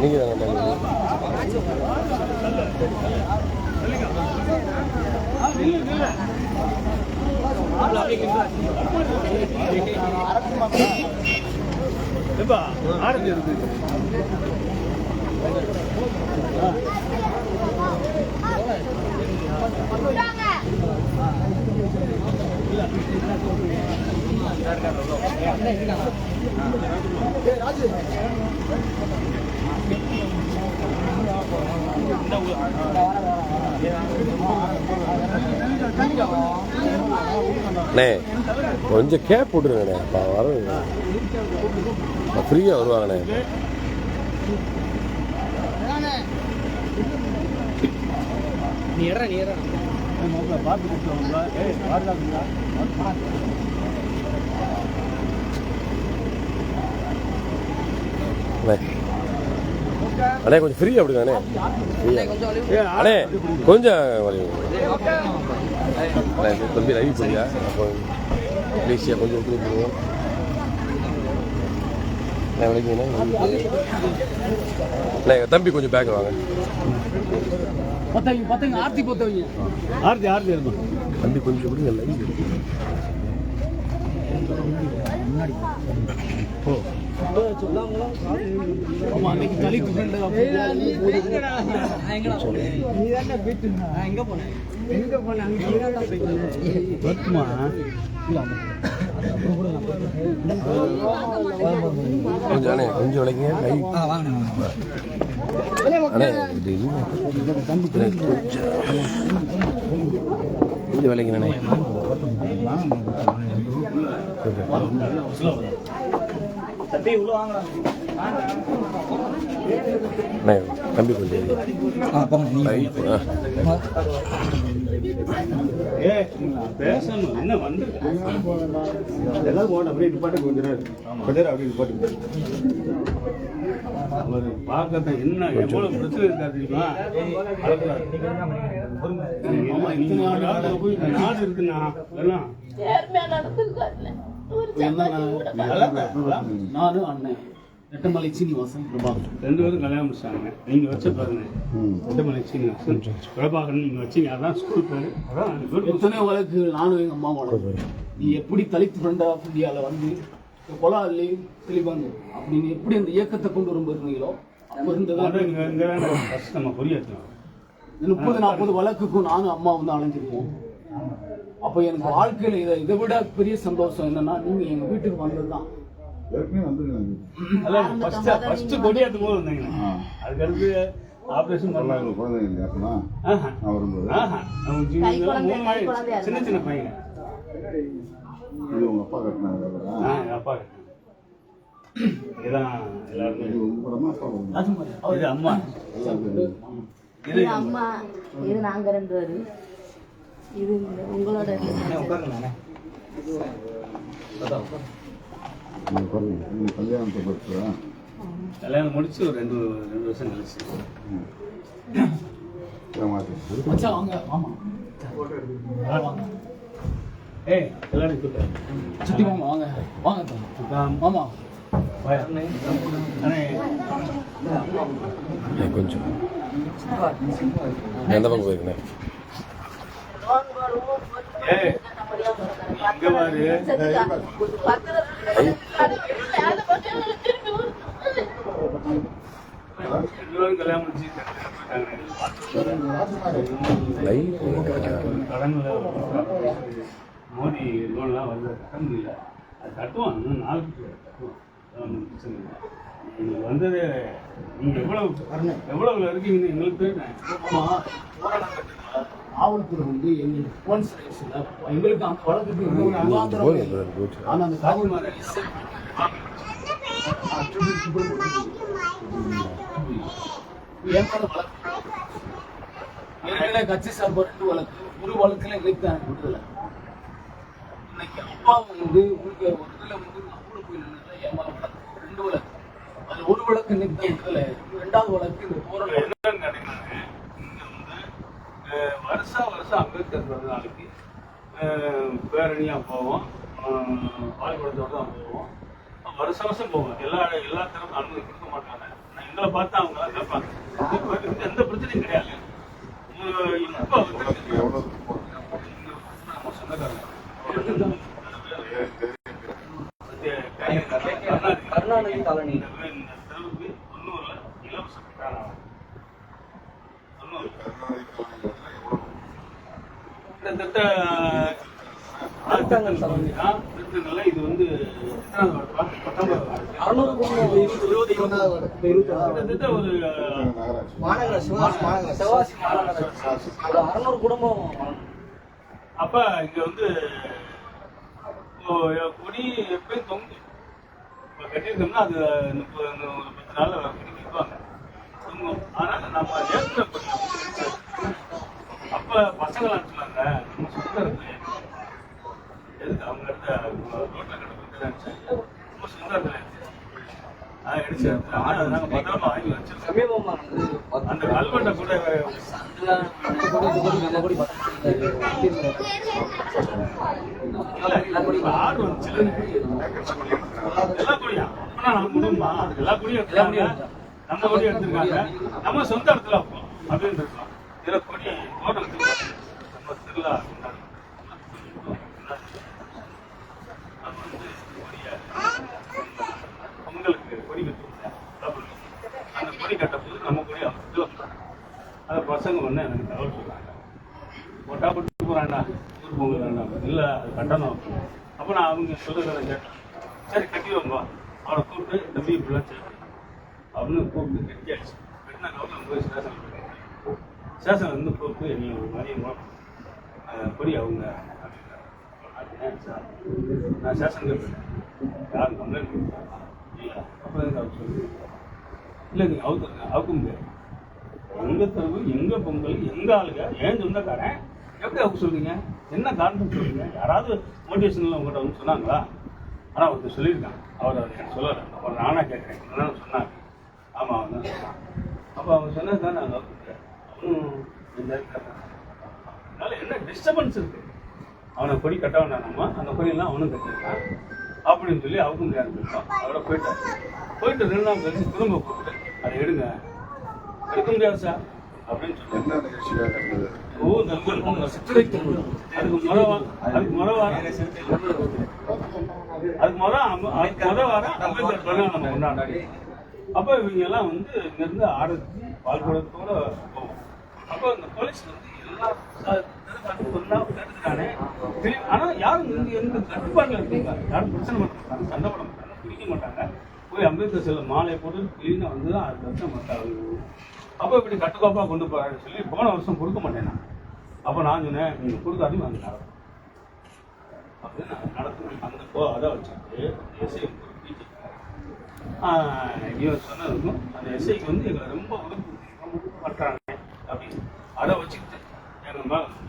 நீங்கள் அண்ணே கொஞ்சம் கேப் போட்டுருங்கண்ணே அப்போ வர ஃப்ரீயாக வருவாங்கண்ணே. நீ நீ அண்ணே. கொஞ்சம் ஃப்ரீயாக விடுங்க அண்ணே. ஃப்ரீயா கொஞ்சம் அண்ணே தம்பி ரவி போறியா அப்போ கொஞ்சம் அண்ணே தம்பி கொஞ்சம் பேக் வாங்க. பத்தவங்க பத்தவங்க ஆர்த்தி பத்தவங்க. ஆர்த்தி ஆர்த்தி இருக்கும் தம்பி கொஞ்சம் விடுங்க லைவ் தலி ஃப்ரெண்ட் எங்க போனேன்? எங்க போனேன் கொஞ்சம் அண்ணே கொஞ்சம் விளைக்குங்க லைவ் அண்ணே இது கொஞ்சம். அண்ணே. தம்பி கொஞ்சம் பேசணும் என்ன வந்து எல்லாம் போன அப்படியே நிப்பாட்டு கொஞ்ச நேரம் கொஞ்ச நேரம் அப்படியே நிப்பாட்டு அவர் பார்க்கத்தான் என்ன எவ்வளவு பிரச்சனை இருக்கா தெரியுமா ஆமா போய் இந்த நாடு இருக்குண்ணா எல்லாம் நானும் அண்ணன் நெட்டமலை சீனிவாசன் பிரபாகர். ரெண்டு பேரும் கல்யாணம் முடிச்சாங்க. நீங்க வச்ச பாருங்க. ரெட்டமலை சீனிவாசன் பிரபாகரன் நீங்க வச்சீங்க. அதான் ஸ்கூல் பேரு. அதான் அந்த பேரு. எத்தனையோ வழக்கு நானும் எங்க அம்மா வழக்கு. நீ எப்படி தலித் ஃப்ரெண்ட் ஆஃப் இந்தியாவில் வந்து கொலா அல்லி அப்படின்னு எப்படி அந்த இயக்கத்தை கொண்டு வரும் இருந்தீங்களோ அப்போ இருந்ததான் நம்ம புரியணும் இந்த முப்பது நாற்பது வழக்குக்கும் நானும் அம்மா வந்து அலைஞ்சிருக்கோம். அப்போ எனக்கு வாழ்க்கையில இதை இதை விட பெரிய சந்தோஷம் என்னன்னா நீங்க எங்க வீட்டுக்கு அதான் ஃபர்ஸ்ட் ஃபர்ஸ்ட் கொடியாத்தும் போது வந்தீங்க. அதுக்கடுத்து ஆபரேஷன் பண்ணலாம் குழந்தைங்க ஆஹா. நான் வரும்போது. மூணு குழந்தையா சின்ன சின்ன பையன் இது உங்க அப்பா கட்டினாங்க அப்பா இதான் எல்லாருமே. இது அம்மா. இது அம்மா இது நாங்க ரெண்டு இது உங்களோட கல்யாணத்தை பற்றி கல்யாணம் முடிச்சு ஒரு ரெண்டு ரெண்டு வருஷம் கழிச்சு. ஏய் கல்யாணம் கூப்பிட்டு சுத்தி மாமா வாங்க. வாங்க. மாமா கொஞ்சம். எந்த பக்கம் போயிருக்கேன் ஏய் இங்க பாரு ரெண்டு பேரும் கல்யாணம் முடிச்சு லைவ் கடன்ல மோடி லோன்லாம் வந்து கட்ட முடியல அது கட்டுவான் இன்னும் நாளைக்கு கட்டுவான் அது பிரச்சனை இல்லை நீங்க வந்தது எவ்வளவு எவ்வளவு இருக்கீங்கன்னு எங்களுக்கு தெரியும் காவல்துறை வந்து எங்களுக்கு போலீஸ் அந்த வழக்குக்கு இல்லை. அந்த வழக்கு ஏற்கனவே கட்சி சார்பு ரெண்டு வழக்கு. ஒரு வழக்குல எங்களுக்கு தான் விடுதலை. இன்னைக்கு அப்பா வந்து உங்களுக்கு ஒரு இதுல வந்து போய் வழக்கு. ரெண்டு வழக்கு. அது ஒரு வழக்கு இன்னைக்கு விடுதலை. ரெண்டாவது வழக்கு இந்த போராட்டம் என்னன்னு கேட்டீங்கன்னா, இங்க வந்து, அஹ் வருஷம் அம்பேத்கர் பிறந்த நாளைக்கு பேரணியாக போவோம். அஹ் பால்குடத்தோடு தான் போவோம். வருஷம் வருஷம் போவோம். எல்லா எல்லா தரப்பும் அனுமதி கொடுக்க மாட்டாங்க. ஆனா எங்களை பார்த்து அவங்களாம் கேட்பாங்க. எந்த பிரச்சனையும் கிடையாது. இப்போ வந்து கருணாநிதி தலைநீர் கிட்டத்தட்ட திருத்தங்கல்ல இது வந்து எத்தனாவது வார்டுப்பா? பத்தொன்பதாவது வார்டு. கிட்டத்தட்ட ஒரு நகராட்சி அப்ப இங்க வந்து கொடி எப்பயும் தொங்கு? இப்போ கட்டியிருக்கோம்னா அது முப்பது ஒரு பத்து நாள்ல கொடி வைப்பாங்க தொங்கும். அதனால நம்ம வந்து அப்ப பசங்களாம் நம்ம சொந்த இடத்துல எதுக்கு அவங்க இடத்த கிடக்கு நம்ம சொந்த அதை நாங்க பத்திரமா வாங்கி வச்சிருக்கோம் அந்த கல்வெட்டை கூட ஆடு எல்லா கொடியும் அப்பனா நம்ம குடும்பமா அதுக்கு எல்லா கொடியும் எடுத்துருக்காங்க நம்ம கொடி எடுத்திருக்காங்க நம்ம சொந்த இடத்துல அப்படின்னு இருக்கோம். இதுல கொடி தோட்டத்துக்கு நம்ம திருவிழா கொண்டாடுறோம். நம்ம வந்து கொடிய பொங்கலுக்கு கொடி கட்டுவோம் கம்பெனி கொடி கட்டப்போது நம்ம கூட அமைச்சு வைப்போம் அந்த பசங்க ஒன்று எனக்கு தகவல் சொல்றாங்க போட்டா போட்டு போகிறாண்டா ஊர் போங்க வேண்டாம் இல்லை அது கட்டணும் அப்போ நான் அவங்க சொல்லுறத கேட்டேன். சரி கட்டி வாங்க அவனை கூப்பிட்டு தம்பி இப்படிலாம் சரி அப்படின்னு கூப்பிட்டு கட்டியாச்சு. கட்டினா கவர்மெண்ட் போய் ஸ்டேஷன் ஸ்டேஷன் வந்து கூப்பிட்டு நீ ஒரு மாதிரி கொடி அவங்க. நான் ஸ்டேஷனுக்கு போயிட்டேன். யாரும் கம்ப்ளைண்ட் கொடுத்தாங்க இல்லை அப்போ எனக்கு அவர் சொல்லி இல்லை அவுத்து அவுத்துருங்க அவுக்க முடியாது எங்க தெருவு எங்க பொங்கல் எங்க ஆளுங்க? ஏன் சொந்தக்காரன்? எப்படி அவங்க சொல்றீங்க? என்ன காரணம் சொல்றீங்க? யாராவது மோட்டிவேஷனில் உங்கள்கிட்ட வந்து சொன்னாங்களா? ஆனால் ஒருத்தர் சொல்லியிருக்கான் அவர் அதை எனக்கு சொல்லலை. அவர் நானா கேட்குறேன். என்னன்னு சொன்னாங்க ஆமாம் அவன் தான் சொன்னான் அப்போ அவங்க சொன்னது தான் நான் அவனும் அதனால என்ன டிஸ்டர்பன்ஸ் இருக்கு? அவனை கொடி கட்ட வேண்டாம் அந்த கொடியெல்லாம் அவனும் கட்டிருக்கான் அப்படின்னு சொல்லி அவங்க இருக்கோம் அவரை போயிட்டார். போயிட்டு ரெண்டு நாள் கழிச்சு திரும்ப அதை எடுங்க. எடுக்க முடியாது சார்? அப்படின்னு சொல்லி. என்ன நிகழ்ச்சியாக இருந்தது ஓ நல்ல அதுக்கு வா- அதுக்கு முத வாரம் அதுக்கு அம்ப- அதுக்கு முத வாரம் அம்பேத்கர் பிறந்தநாள் நம்ம கொண்டாடி அப்போ இவங்க எல்லாம் வந்து இங்கேருந்து ஆரத்தி பால் குடத்தோட போவோம். அப்போ இந்த போலீஸ் வந்து ஆனா யாரும் இங்க எந்த கட்டுப்பாடுல இருக்காங்க யாரும் பிரச்சனை பண்ண மாட்டாங்க சண்டை போட மாட்டாங்க பிடிக்க மாட்டாங்க போய் அம்பேத்கர் சில மாலையை போட்டு கிளீனாக வந்து தான் அது பிரச்சனை மாட்டாங்க அப்போ இப்படி கட்டுக்கோப்பா கொண்டு போறாருன்னு சொல்லி போன வருஷம் கொடுக்க மாட்டேன் நான் அப்போ நான் சொன்னேன் நீங்கள் கொடுக்காதீங்க அங்கே நடக்கும் அப்படின்னு நான் நடத்துனேன் அந்த போ அதை வச்சுட்டு எஸ்ஐ இவன் சொன்னதுக்கும் அந்த எஸ்ஐக்கு வந்து எங்களை ரொம்ப உறுப்பு பண்றாங்க அப்படின்னு. அதை வச்சுக்கிட்டு எங்கள் மேலே